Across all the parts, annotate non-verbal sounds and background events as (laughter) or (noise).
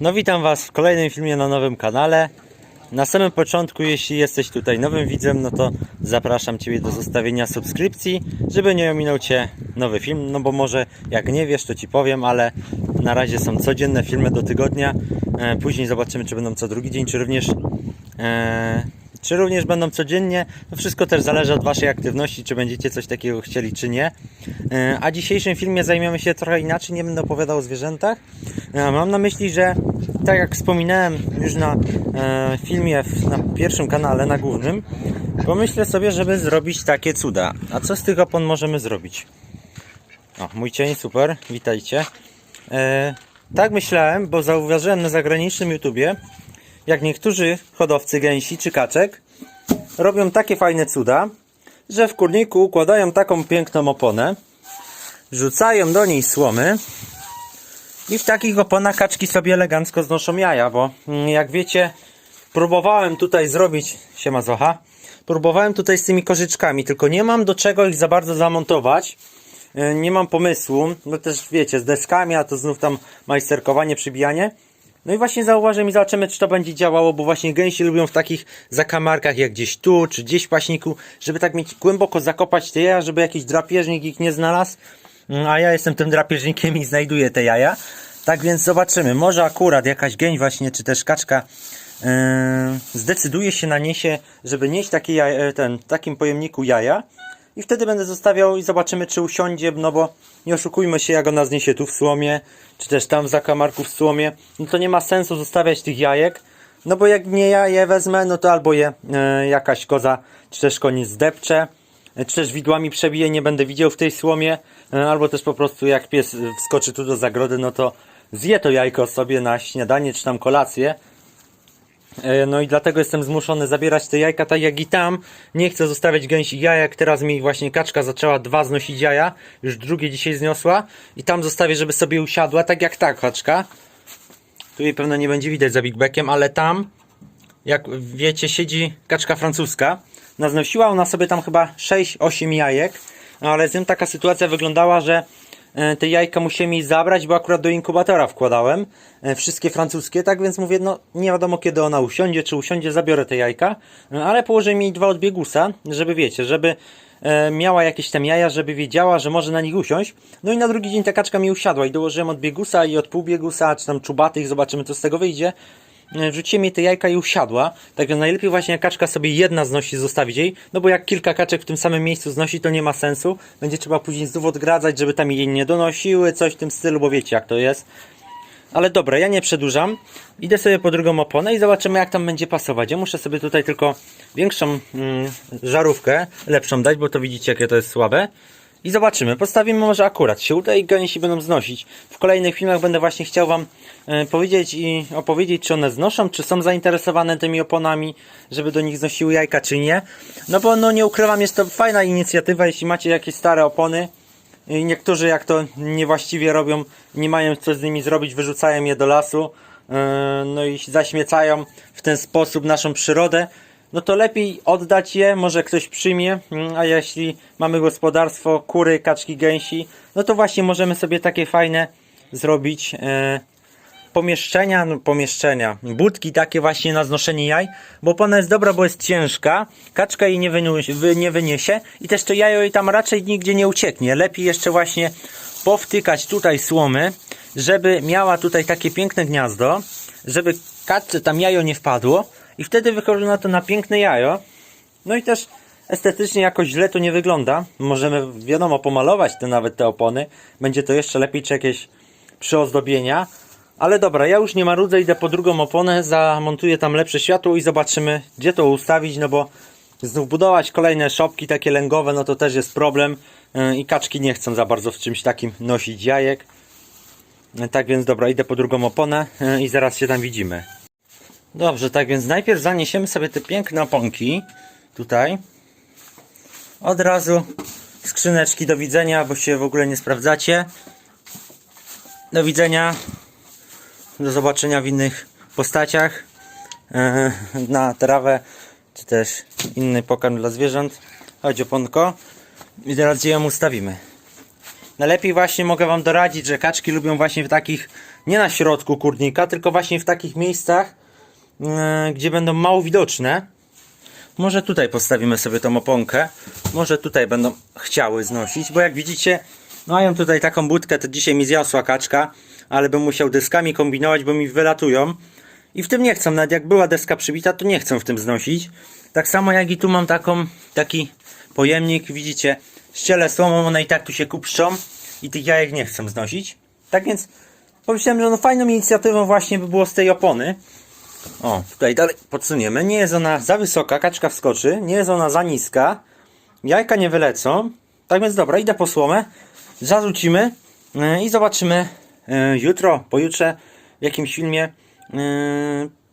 No witam Was w kolejnym filmie na nowym kanale. Na samym początku, jeśli jesteś tutaj nowym widzem, no to zapraszam Ciebie do zostawienia subskrypcji, żeby nie ominął Cię nowy film, no bo może jak nie wiesz, to Ci powiem, ale na razie są codzienne filmy do tygodnia. E, Później zobaczymy, czy będą co drugi dzień, czy również e, czy również będą codziennie. No wszystko też zależy od Waszej aktywności, czy będziecie coś takiego chcieli, czy nie. E, A w dzisiejszym filmie zajmiemy się trochę inaczej, nie będę opowiadał o zwierzętach. E, Mam na myśli, że tak jak wspominałem już na e, filmie na pierwszym kanale, na głównym, pomyślę sobie, żeby zrobić takie cuda. A co z tych opon możemy zrobić? O, mój cień, super, witajcie. Tak myślałem, bo zauważyłem na zagranicznym YouTubie, jak niektórzy hodowcy gęsi czy kaczek robią takie fajne cuda, że w kurniku układają taką piękną oponę, rzucają do niej słomy i w takich oponach kaczki sobie elegancko znoszą jaja, bo mm, jak wiecie, próbowałem tutaj zrobić, siema Zocha, próbowałem tutaj z tymi korzyczkami, tylko nie mam do czego ich za bardzo zamontować, E, nie mam pomysłu, no też wiecie, z deskami, a to znów tam majsterkowanie, przybijanie. No i właśnie zauważymy i zobaczymy, czy to będzie działało, bo właśnie gęsi lubią w takich zakamarkach, jak gdzieś tu, czy gdzieś w paśniku, żeby tak mieć głęboko zakopać te jaja, żeby jakiś drapieżnik ich nie znalazł. Mm, A ja jestem tym drapieżnikiem i znajduję te jaja. Tak więc zobaczymy. Może akurat jakaś gęś właśnie, czy też kaczka yy, zdecyduje się na niesie, żeby nieść taki jaja, ten, takim pojemniku jaja. I wtedy będę zostawiał i zobaczymy, czy usiądzie, no bo nie oszukujmy się, jak ona zniesie tu w słomie, czy też tam w zakamarku w słomie, no to nie ma sensu zostawiać tych jajek, no bo jak nie ja je wezmę, no to albo je e, jakaś koza, czy też koń zdepcze, e, czy też widłami przebije, nie będę widział w tej słomie, e, albo też po prostu jak pies wskoczy tu do zagrody, no to zje to jajko sobie na śniadanie, czy tam kolację, No i dlatego jestem zmuszony zabierać te jajka tak jak i tam. Nie chcę zostawiać gęsi jajek. Teraz mi właśnie kaczka zaczęła dwa znosić jaja. Już drugie dzisiaj zniosła. I tam zostawię, żeby sobie usiadła. Tak jak ta kaczka. Tu jej pewno nie będzie widać za Big Beckiem, ale tam, jak wiecie, siedzi kaczka francuska. Naznosiła ona sobie tam chyba 6-8 jajek. No ale z nią taka sytuacja wyglądała, że e, te jajka musiałem jej zabrać, bo akurat do inkubatora wkładałem. e, Wszystkie francuskie, tak więc mówię, no nie wiadomo kiedy ona usiądzie, czy usiądzie, zabiorę te jajka. e, Ale położę mi dwa odbiegusa, żeby wiecie, żeby e, miała jakieś tam jaja, żeby wiedziała, że może na nich usiąść. No i na drugi dzień ta kaczka mi usiadła i dołożyłem odbiegusa i od półbiegusa, czy tam czubatych, zobaczymy co z tego wyjdzie. E, Wrzuciłem jej te jajka i usiadła. Tak więc najlepiej właśnie jak kaczka sobie jedna znosi, zostawić jej. No bo jak kilka kaczek w tym samym miejscu znosi, to nie ma sensu. Będzie trzeba później znów odgradzać, żeby tam jej nie donosiły, coś w tym stylu, bo wiecie jak to jest. Ale dobra, ja nie przedłużam. Idę sobie po drugą oponę i zobaczymy jak tam będzie pasować. Ja muszę sobie tutaj tylko większą mm, żarówkę, lepszą dać, bo to widzicie jakie to jest słabe. I zobaczymy. Postawimy może akurat się uda i gęsi będą znosić. W kolejnych filmach będę właśnie chciał Wam e, powiedzieć i opowiedzieć, czy one znoszą, czy są zainteresowane tymi oponami, żeby do nich znosiły jajka, czy nie. No bo no nie ukrywam, jest to fajna inicjatywa, jeśli macie jakieś stare opony. I niektórzy jak to niewłaściwie robią, nie mają co z nimi zrobić, wyrzucają je do lasu, e, no i zaśmiecają w ten sposób naszą przyrodę, no to lepiej oddać je, może ktoś przyjmie, mm, a jeśli mamy gospodarstwo, kury, kaczki, gęsi, no to właśnie możemy sobie takie fajne zrobić e, pomieszczenia, no pomieszczenia, budki takie właśnie na znoszenie jaj, bo ona jest dobra, bo jest ciężka, kaczka jej nie, wyniesie, wy, nie wyniesie i też to jajo jej tam raczej nigdzie nie ucieknie. Lepiej jeszcze właśnie powtykać tutaj słomy, żeby miała tutaj takie piękne gniazdo, żeby kaczce tam jajo nie wpadło i wtedy wychodzi na to na piękne jajo. No i też estetycznie jakoś źle to nie wygląda. Możemy, wiadomo, pomalować te nawet te opony. Będzie to jeszcze lepiej, czy jakieś przyozdobienia. Ale dobra, ja już nie marudzę, idę po drugą oponę, zamontuję tam lepsze światło i zobaczymy, gdzie to ustawić, no bo znów budować kolejne szopki takie lęgowe, no to też jest problem Yy, i kaczki nie chcą za bardzo w czymś takim nosić jajek. Yy, Tak więc dobra, idę po drugą oponę yy, i zaraz się tam widzimy. Dobrze, tak więc najpierw zaniesiemy sobie te piękne oponki tutaj. Od razu skrzyneczki do widzenia, bo się w ogóle nie sprawdzacie. Do widzenia. Do zobaczenia w innych postaciach. e, Na trawę, czy też inny pokarm dla zwierząt. Chodź oponko. I teraz gdzie ją ustawimy? Najlepiej właśnie mogę Wam doradzić, że kaczki lubią właśnie w takich nie na środku kurnika, tylko właśnie w takich miejscach, gdzie będą mało widoczne. Może tutaj postawimy sobie tą oponkę. Może tutaj będą chciały znosić, bo jak widzicie, mają tutaj taką budkę, to dzisiaj mi zjasła kaczka, ale bym musiał deskami kombinować, bo mi wylatują. I w tym nie chcą, nawet jak była deska przybita, to nie chcą w tym znosić. Tak samo jak i tu mam taką, taki pojemnik, widzicie, ściele słomą, one i tak tu się kupszczą i tych jajek nie chcą znosić. Tak więc pomyślałem, że no fajną inicjatywą właśnie by było z tej opony. O, tutaj dalej podsuniemy. Nie jest ona za wysoka, kaczka wskoczy, nie jest ona za niska, jajka nie wylecą. Tak więc dobra, idę po słomę, zarzucimy yy, i zobaczymy yy, jutro, pojutrze w jakimś filmie. Yy,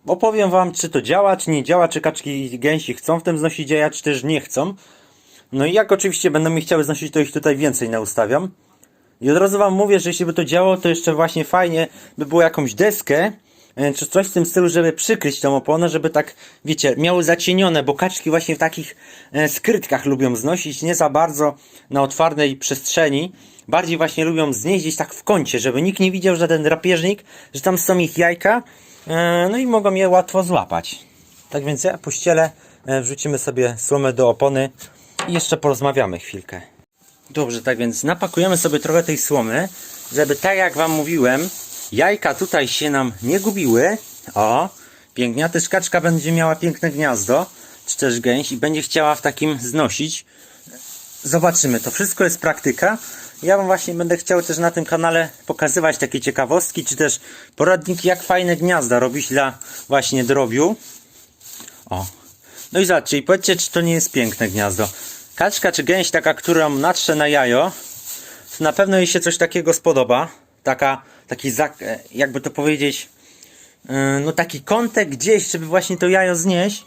opowiem Wam, czy to działa, czy nie działa, czy kaczki gęsi chcą w tym znosić jaja, czy też nie chcą. No i jak oczywiście będą mi chciały znosić, to ich tutaj więcej naustawiam. I od razu wam mówię, że jeśli by to działało, to jeszcze właśnie fajnie by było jakąś deskę, e, czy coś w tym stylu, żeby przykryć tą oponę, żeby tak, wiecie, miały zacienione, bo kaczki właśnie w takich e, skrytkach lubią znosić, nie za bardzo na otwartej przestrzeni. Bardziej właśnie lubią znieść tak w kącie, żeby nikt nie widział, że ten drapieżnik, że tam są ich jajka, e, no i mogą je łatwo złapać. Tak więc ja pościelę, e, wrzucimy sobie słomę do opony i jeszcze porozmawiamy chwilkę. Dobrze, tak więc napakujemy sobie trochę tej słomy, żeby tak jak wam mówiłem, jajka tutaj się nam nie gubiły. O, pięknie, też kaczka będzie miała piękne gniazdo, czy też gęś i będzie chciała w takim znosić. Zobaczymy, to wszystko jest praktyka. Ja wam właśnie będę chciał też na tym kanale pokazywać takie ciekawostki, czy też poradniki, jak fajne gniazda robić dla właśnie drobiu. O, no i zobaczcie, i powiedzcie, czy to nie jest piękne gniazdo. Kaczka czy gęś taka, którą natrze na jajo, to na pewno jej się coś takiego spodoba. Taka, taki, e, jakby to powiedzieć, yy, no taki kątek gdzieś, żeby właśnie to jajo znieść.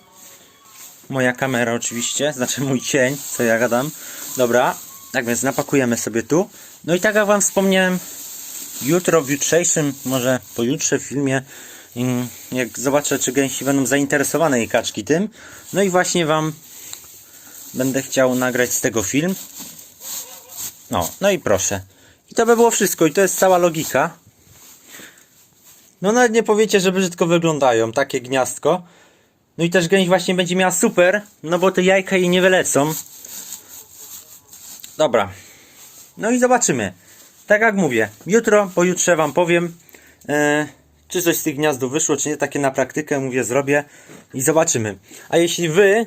Moja kamera oczywiście, (laughs) znaczy mój cień, co ja gadam. Dobra, tak więc napakujemy sobie tu. No i tak jak wam wspomniałem, jutro w jutrzejszym, może pojutrze w filmie, ym, jak zobaczę, czy gęsi będą zainteresowane i kaczki tym. No i właśnie wam będę chciał nagrać z tego film. No, no i proszę. I to by było wszystko. I to jest cała logika. No nawet nie powiecie, że brzydko wyglądają. Takie gniazdko. No i też gęś właśnie będzie miała super, no bo te jajka jej nie wylecą. Dobra. No i zobaczymy. Tak jak mówię, jutro, pojutrze wam powiem, e, czy coś z tych gniazdów wyszło, czy nie. Takie na praktykę, mówię, zrobię i zobaczymy. A jeśli wy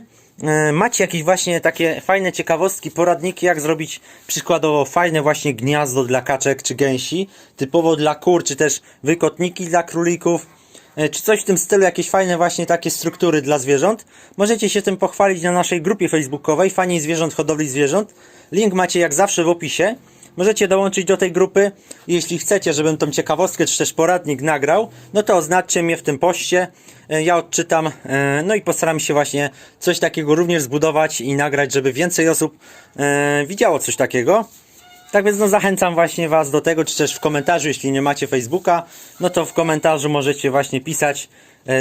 macie jakieś właśnie takie fajne ciekawostki, poradniki, jak zrobić przykładowo fajne właśnie gniazdo dla kaczek czy gęsi, typowo dla kur, czy też wykotniki dla królików, e, czy coś w tym stylu, jakieś fajne właśnie takie struktury dla zwierząt, możecie się tym pochwalić na naszej grupie facebookowej Fani Zwierząt Hodowli Zwierząt. Link macie jak zawsze w opisie. Możecie dołączyć do tej grupy. Jeśli chcecie, żebym tą ciekawostkę czy też poradnik nagrał, no to oznaczcie mnie w tym poście. E, Ja odczytam, e, no i postaram się właśnie coś takiego również zbudować i nagrać, żeby więcej osób e, widziało coś takiego. Tak więc no zachęcam właśnie Was do tego, czy też w komentarzu, jeśli nie macie Facebooka, no to w komentarzu możecie właśnie pisać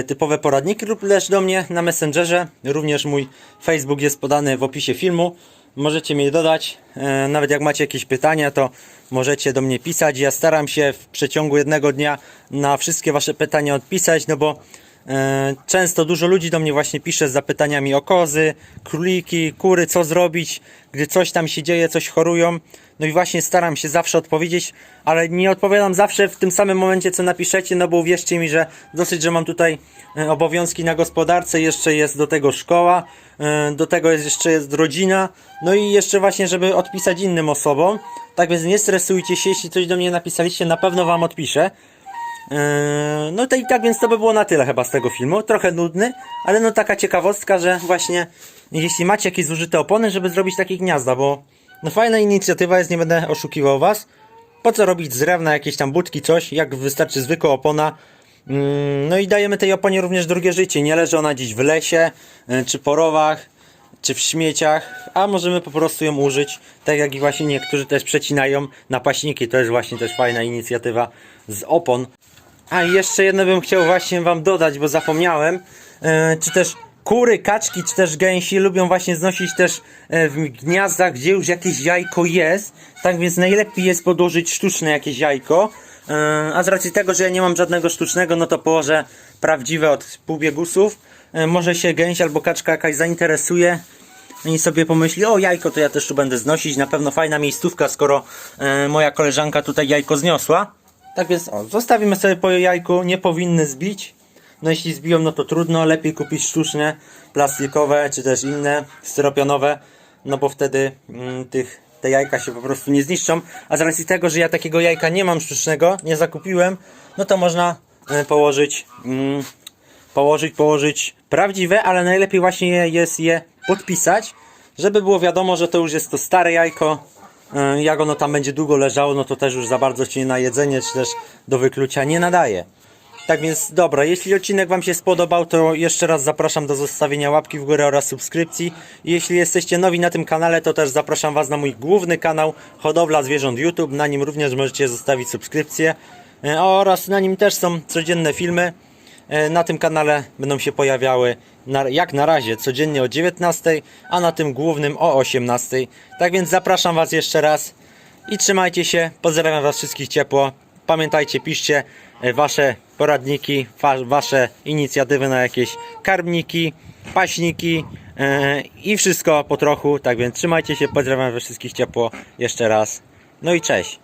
typowe poradniki lub też do mnie na Messengerze. Również mój Facebook jest podany w opisie filmu. Możecie mnie dodać, e, nawet jak macie jakieś pytania, to możecie do mnie pisać. Ja staram się w przeciągu jednego dnia na wszystkie Wasze pytania odpisać, no bo E, Często dużo ludzi do mnie właśnie pisze z zapytaniami o kozy, króliki, kury, co zrobić, gdy coś tam się dzieje, coś chorują. No i właśnie staram się zawsze odpowiedzieć, ale nie odpowiadam zawsze w tym samym momencie, co napiszecie, no bo uwierzcie mi, że dosyć, że mam tutaj e, obowiązki na gospodarce, jeszcze jest do tego szkoła, e, do tego jest jeszcze jest rodzina, no i jeszcze właśnie, żeby odpisać innym osobom. Tak więc nie stresujcie się, jeśli coś do mnie napisaliście, na pewno wam odpiszę. Eee, No to i tak więc to by było na tyle chyba z tego filmu. Trochę nudny, ale no taka ciekawostka, że właśnie jeśli macie jakieś zużyte opony, żeby zrobić takie gniazda, bo no fajna inicjatywa jest, nie będę oszukiwał was. Po co robić z drewna jakieś tam budki, coś, jak wystarczy zwykła opona. Mm, No i dajemy tej oponie również drugie życie. Nie leży ona gdzieś w lesie, e, czy po rowach, czy w śmieciach, a możemy po prostu ją użyć, tak jak i właśnie niektórzy też przecinają na paśniki. To jest właśnie też fajna inicjatywa z opon. A i jeszcze jedno bym chciał właśnie wam dodać, bo zapomniałem. E, czy też kury, kaczki, czy też gęsi lubią właśnie znosić też e, w gniazdach, gdzie już jakieś jajko jest. Tak więc najlepiej jest podłożyć sztuczne jakieś jajko. E, A z racji tego, że ja nie mam żadnego sztucznego, no to położę prawdziwe od półbiegusów. E, Może się gęś albo kaczka jakaś zainteresuje i sobie pomyśli, o jajko to ja też tu będę znosić. Na pewno fajna miejscówka, skoro moja koleżanka tutaj jajko zniosła. Tak więc o, zostawimy sobie po jajku, nie powinny zbić. No jeśli zbiją, no to trudno, lepiej kupić sztuczne, plastikowe, czy też inne, styropianowe, no bo wtedy mm, tych, te jajka się po prostu nie zniszczą. A z racji tego, że ja takiego jajka nie mam sztucznego, nie zakupiłem, no to można e, położyć, mm, położyć, położyć prawdziwe, ale najlepiej właśnie jest je podpisać, żeby było wiadomo, że to już jest to stare jajko. E, Jak ono tam będzie długo leżało, no to też już za bardzo się na jedzenie, czy też do wyklucia nie nadaje. Tak więc dobra, jeśli odcinek Wam się spodobał, to jeszcze raz zapraszam do zostawienia łapki w górę oraz subskrypcji. Jeśli jesteście nowi na tym kanale, to też zapraszam Was na mój główny kanał Hodowla Zwierząt YouTube. Na nim również możecie zostawić subskrypcję E, oraz na nim też są codzienne filmy. E, Na tym kanale będą się pojawiały jak na razie codziennie o 19, a na tym głównym o 18. Tak więc zapraszam Was jeszcze raz i trzymajcie się. Pozdrawiam Was wszystkich ciepło. Pamiętajcie, piszcie e, Wasze poradniki, wa- Wasze inicjatywy na jakieś karmniki, paśniki e, i wszystko po trochu. Tak więc trzymajcie się. Pozdrawiam Was wszystkich ciepło jeszcze raz. No i cześć.